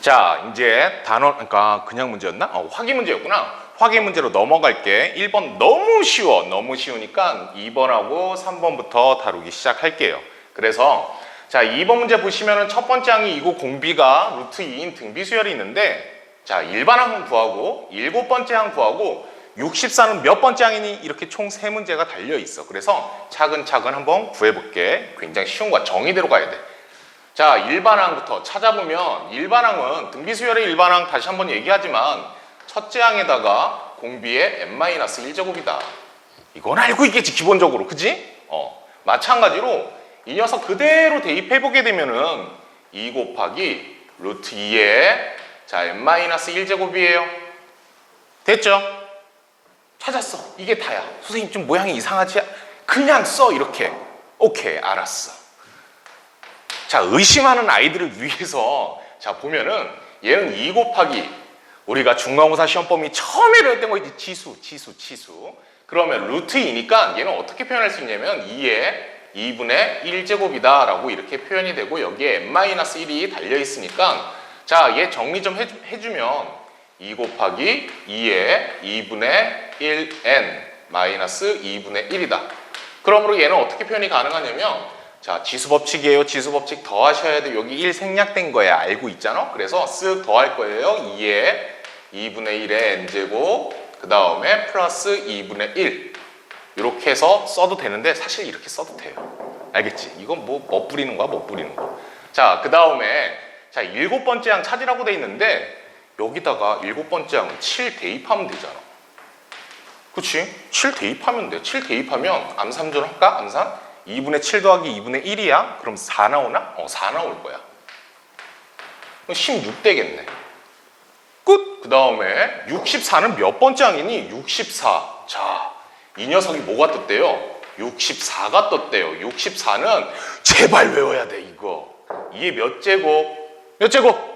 자, 이제 단원, 그러니까 그냥 문제였나? 어, 확인 문제였구나. 확인 문제로 넘어갈게. 1번 너무 쉬워. 너무 쉬우니까 2번하고 3번부터 다루기 시작할게요. 그래서 자, 2번 문제 보시면은 첫 번째 항이 이고 공비가 루트 2인 등비 수열이 있는데 자, 일반 항은 구하고 일곱 번째 항 구하고 64는 몇 번째 항이니? 이렇게 총 세 문제가 달려 있어. 그래서 차근차근 한번 구해볼게. 굉장히 쉬운 거야. 정의대로 가야 돼. 자, 일반항부터 찾아보면 일반항은 등비수열의 일반항 다시 한번 얘기하지만 첫째 항에다가 공비의 n-1제곱이다. 이건 알고 있겠지 기본적으로. 그지? 어. 마찬가지로 이 녀석 그대로 대입해 보게 되면은 2 곱하기 루트 2의 자 n-1제곱이에요. 됐죠? 찾았어. 이게 다야. 선생님 좀 모양이 이상하지? 그냥 써 이렇게. 오케이 알았어. 자, 의심하는 아이들을 위해서 자, 보면은 얘는 2 곱하기 우리가 중간고사 시험 범위 처음에 배웠던 거 있지 치수, 치수, 치수. 그러면 루트 2니까 얘는 어떻게 표현할 수 있냐면 2의 2분의 1제곱이다 라고 이렇게 표현이 되고 여기에 n-1이 달려 있으니까 자, 얘 정리 좀 해주, 해주면 2 곱하기 2의 2분의 1n 마이너스 2분의 1이다. 그러므로 얘는 어떻게 표현이 가능하냐면 자, 지수 법칙이에요. 지수 법칙 더 하셔야 돼. 여기 1 생략된 거야. 알고 있잖아. 그래서 쓱 더 할 거예요. 2에 2분의 1의 n제곱 그 다음에 플러스 2분의 1 이렇게 해서 써도 되는데 사실 이렇게 써도 돼요. 알겠지? 이건 뭐, 뭐 뿌리는 거야? 뭐 뿌리는 거. 자, 그 다음에 자, 일곱 번째 항 찾으라고 돼 있는데 여기다가 일곱 번째 항은 7 대입하면 되잖아. 그치? 7 대입하면 돼. 7 대입하면 암산전 할까? 암산? 2분의 7 더하기 2분의 1이야? 그럼 4 나오나? 어, 4 나올 거야. 그럼 16 되겠네. 끝! 그 다음에 64는 몇 번째 항이니? 64. 자, 이 녀석이 뭐가 떴대요? 64가 떴대요. 64는 제발 외워야 돼, 이거. 이게 몇 제곱? 몇 제곱?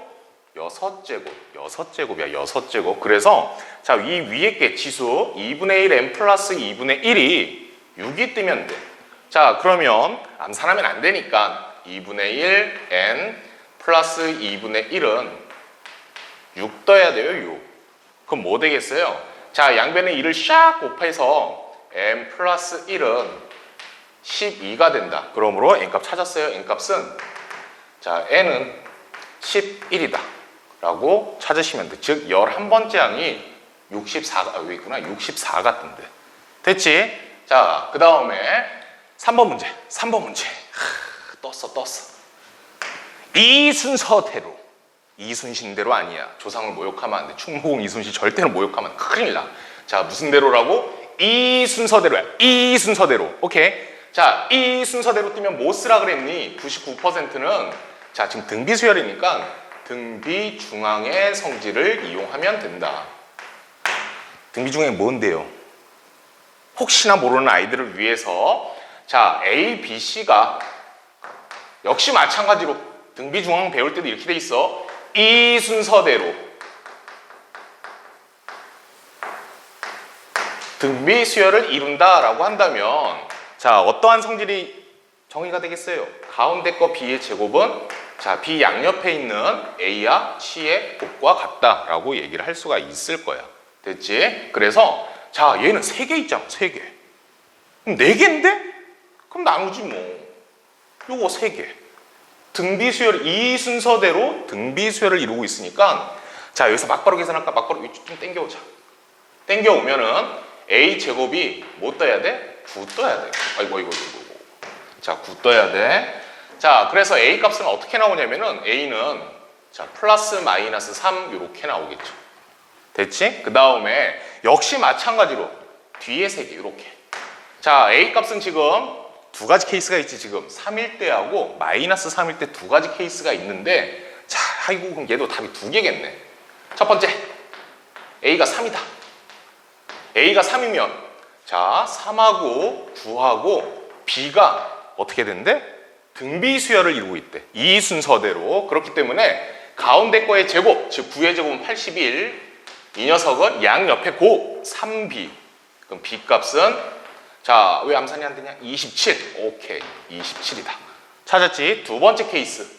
여섯 제곱, 여섯 제곱이야, 여섯 제곱. 그래서 자, 이 위에 게 지수 2분의 1 n 플러스 2분의 1이 6이 뜨면 돼. 자, 그러면 암산하면 안 되니까 2분의 1 n 플러스 2분의 1은 6 떠야 돼요, 6. 그럼 뭐 되겠어요? 자, 양변에 2를 샥 곱해서 n 플러스 1은 12가 된다. 그러므로 n값 찾았어요. n값은 자, n은 11이다. 라고 찾으시면 돼. 즉, 11번째 항이 64가, 아, 여기 있구나. 64 같은데. 됐지? 자, 그 다음에 3번 문제. 3번 문제. 하, 떴어, 떴어. 이 순서대로. 이순신대로 아니야. 조상을 모욕하면 안 돼. 충무공 이순신 절대로 모욕하면 큰일 나. 자, 무슨 대로라고? 이 순서대로야. 이 순서대로. 오케이? 자, 이 순서대로 뜨면 뭐 쓰라 그랬니? 99%는 자, 지금 등비 수열이니까 등비 중앙의 성질을 이용하면 된다. 등비 중앙이 뭔데요? 혹시나 모르는 아이들을 위해서 자, A, B, C가 역시 마찬가지로 등비 중앙 배울 때도 이렇게 돼 있어. 이 순서대로 등비 수열을 이룬다라고 한다면 자, 어떠한 성질이 정의가 되겠어요? 가운데 거 B의 제곱은 자, B 양옆에 있는 A와 C의 곱과 같다라고 얘기를 할 수가 있을 거야. 됐지? 그래서 자, 얘는 세 개 있잖아. 세 개. 그럼 네 개인데? 그럼 나누지 뭐. 요거 세 개. 등비 수열 이 순서대로 등비 수열을 이루고 있으니까 자, 여기서 막바로 계산할까? 막바로 좀 땡겨 오자. 땡겨 오면은 A 제곱이 뭐 떠야 돼? 9 떠야 돼. 아이고 아이고 아이고. 자, 9 떠야 돼. 자, 그래서 A 값은 어떻게 나오냐면은 A는 자, 플러스 마이너스 3 이렇게 나오겠죠. 됐지? 그 다음에 역시 마찬가지로 뒤에 세 개 이렇게. 자, A 값은 지금 두 가지 케이스가 있지 지금 3일 때하고 마이너스 3일 때 두 가지 케이스가 있는데 자, 아이고 그럼 얘도 답이 두 개겠네. 첫 번째 A가 3이다. A가 3이면 자, 3하고 9하고 B가 어떻게 된대? 등비 수열을 이루고 있대. 이 순서대로. 그렇기 때문에 가운데 거의 제곱, 즉 9의 제곱은 81. 이 녀석은 양 옆에 곱 3B. 그럼 B 값은 자, 왜 암산이 안 되냐? 27. 오케이. 27이다. 찾았지? 두 번째 케이스.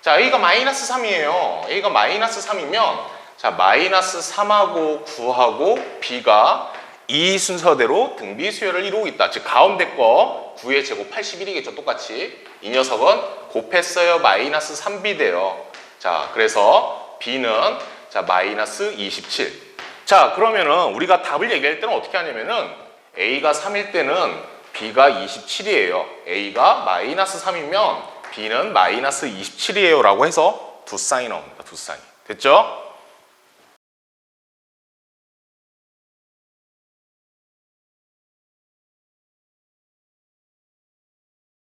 자, A가 마이너스 3이에요. A가 마이너스 3이면 자, 마이너스 3하고 9하고 B가 이 순서대로 등비 수열을 이루고 있다. 즉 가운데 거 9의 제곱 81이겠죠. 똑같이. 이 녀석은 곱했어요. 마이너스 3B 돼요. 자, 그래서 B는 자, 마이너스 27. 자, 그러면은 우리가 답을 얘기할 때는 어떻게 하냐면은 A가 3일 때는 B가 27이에요. A가 마이너스 3이면 B는 마이너스 27이에요. 라고 해서 두 사인 나옵니다. 두 사인. 됐죠?